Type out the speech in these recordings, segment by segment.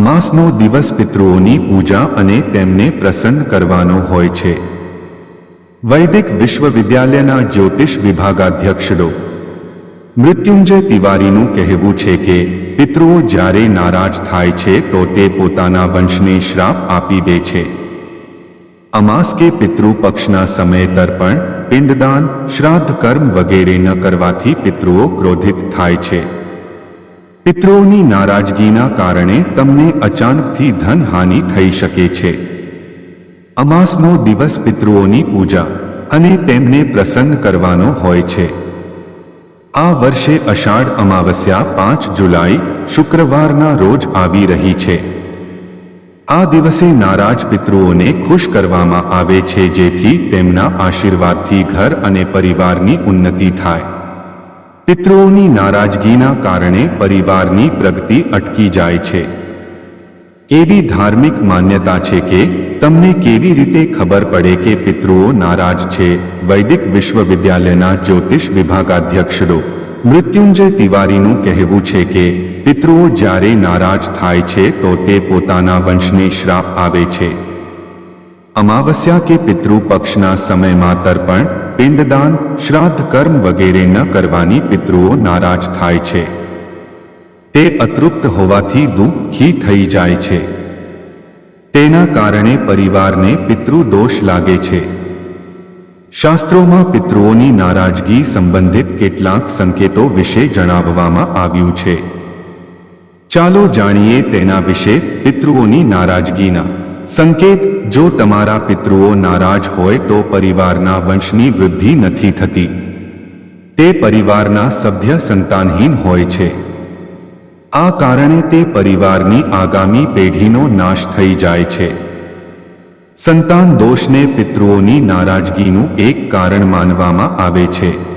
અમાસનો દિવસ પિતૃઓની પૂજા અને તેમને પ્રસન્ન કરવાનો હોય છે. વૈદિક વિશ્વવિદ્યાલયના જ્યોતિષ વિભાગાધ્યક્ષ ડો મૃત્યુંજય તિવારીનું કહેવું છે કે, પિતૃઓ જ્યારે નારાજ થાય છે તો તે પોતાના વંશને શ્રાપ આપી દે છે. અમાસ કે પિતૃ પક્ષના સમયે તર્પણ પિંડદાન, શ્રાદ્ધ કર્મ વગેરે ન કરવાથી પિતૃઓ ક્રોધિત થાય છે. પિતૃઓની નારાજગીના કારણે તમને અચાનકથી ધનહાનિ થઈ શકે છે. અમાસનો દિવસ પિતૃઓની પૂજા અને તેમને પ્રસન્ન કરવાનો હોય છે. આ વર્ષે અષાઢ અમાવસ્યા પાંચ જુલાઈ શુક્રવારના રોજ આવી રહી છે. આ દિવસે નારાજ પિતૃઓને ખુશ કરવામાં આવે છે જેથી તેમના આશીર્વાદથી ઘર અને પરિવારની ઉન્નતિ થાય. પિતૃઓની નારાજગીના કારણે પરિવારની પ્રગતિ અટકી જાય છે. એવી ધાર્મિક માન્યતા છે કે તમને કેવી રીતે ખબર પડે કે પિતૃઓ નારાજ છે? વૈદિક વિશ્વવિદ્યાલયના જ્યોતિષ વિભાગાધ્યક્ષ ડો મૃત્યુંજય તિવારીનું કહેવું છે કે પિતૃઓ જ્યારે નારાજ થાય છે તો તે પોતાના વંશને શ્રાપ આવે છે. અમાવસ્યા કે પિતૃ પક્ષના સમયમાં તર્પણ પિંડદાન, શ્રાદ્ધ કર્મ વગેરે ન કરવાની પિતૃઓ નારાજ થાય છે. તે અતૃપ્ત હોવાથી દુઃખી થઈ જાય છે. તેના કારણે પરિવારને પિતૃ દોષ લાગે છે. શાસ્ત્રોમાં પિતૃઓની નારાજગી સંબંધિત કેટલાક સંકેતો વિશે જણાવવામાં આવ્યું છે. ચાલો જાણીએ તેના વિશે પિતૃઓની નારાજગીના સંકેત જો તમારા પિતૃઓ નારાજ હોય તો પરિવારના વંશની વૃદ્ધિ નથી થતી. તે પરિવારના સભ્ય સંતાનહીન હોય છે. આ કારણે તે પરિવારની આગામી પેઢીનો નાશ થઈ જાય છે. સંતાન દોષને પિતૃઓની નારાજગીનું એક કારણ માનવામાં આવે છે.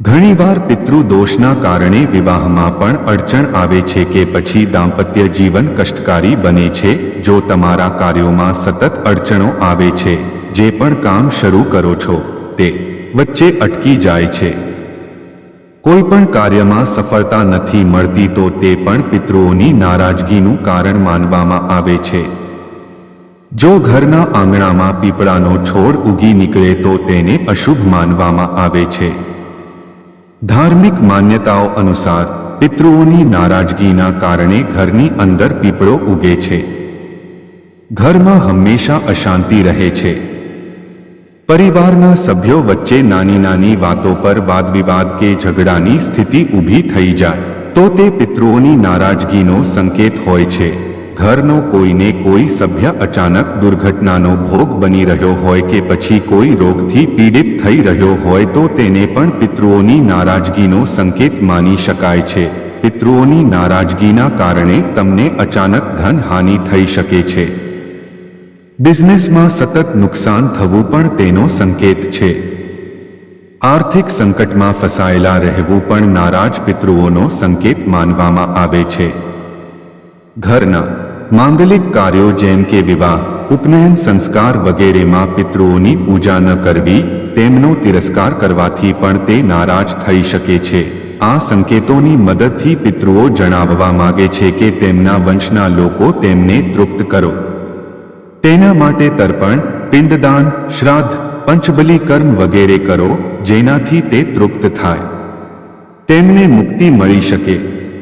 ઘણીવાર પિતૃ દોષના કારણે વિવાહમાં પણ અડચણ આવે છે કે પછી દાંપત્ય જીવન કષ્ટકારી બને છે, જો તમારા કાર્યોમાં સતત અડચણો આવે છે, જે પણ કામ શરૂ કરો છો, તે વચ્ચે અટકી જાય છે. કોઈ પણ કાર્યમાં સફળતા નથી મળતી તો તે પણ પિતૃઓની નારાજગીનું કારણ માનવામાં આવે છે. જો ઘરના આંગણામાં પીપળાનો છોડ ઉગી નીકળે તો તેને અશુભ માનવામાં આવે છે. ધાર્મિક માન્યતાઓ અનુસાર પિતૃઓની નારાજગીના કારણે ઘરની અંદર પીપળો ઉગે છે. ઘરમાં હંમેશા અશાંતિ રહે છે. પરિવારના સભ્યો વચ્ચે નાની નાની વાતો પર વાદવિવાદ કે ઝઘડાની સ્થિતિ ઊભી થઈ જાય, તો તે પિતૃઓની નારાજગીનો સંકેત હોય છે. ઘરનો કોઈને કોઈ સભ્ય અચાનક દુર્ઘટનાનો ભોગ બની રહ્યો હોય કે પછી કોઈ રોગથી પીડિત થઈ રહ્યો હોય તો તેને પણ પિતૃઓની નારાજગીનો સંકેત માની શકાય છે. પિતૃઓની નારાજગીના કારણે તમને અચાનક ધનહાનિ થઈ શકે છે. બિઝનેસમાં સતત નુકસાન થવું પણ તેનો સંકેત છે. આર્થિક સંકટમાં ફસાયેલા રહેવું પણ નારાજ પિતૃઓનો સંકેત માનવામાં આવે છે. ઘરના માંગલિક કાર્યો જેમ કે વિવાહ, ઉપનયન સંસ્કાર વગેરેમાં પિતૃઓની પૂજા ન કરવી, તેમનો તિરસ્કાર કરવાથી પણ તે નારાજ થઈ શકે છે. આ સંકેતોની મદદથી પિતૃઓ જણાવવા માગે છે કે તેમના વંશના લોકો તેમને તૃપ્ત કરો. તેના માટે તર્પણ, પિંડદાન, શ્રાદ્ધ પંચબલી કર્મ વગેરે કરો, જેનાથી તે તૃપ્ત થાય. તેમને મુક્તિ મળી શકે.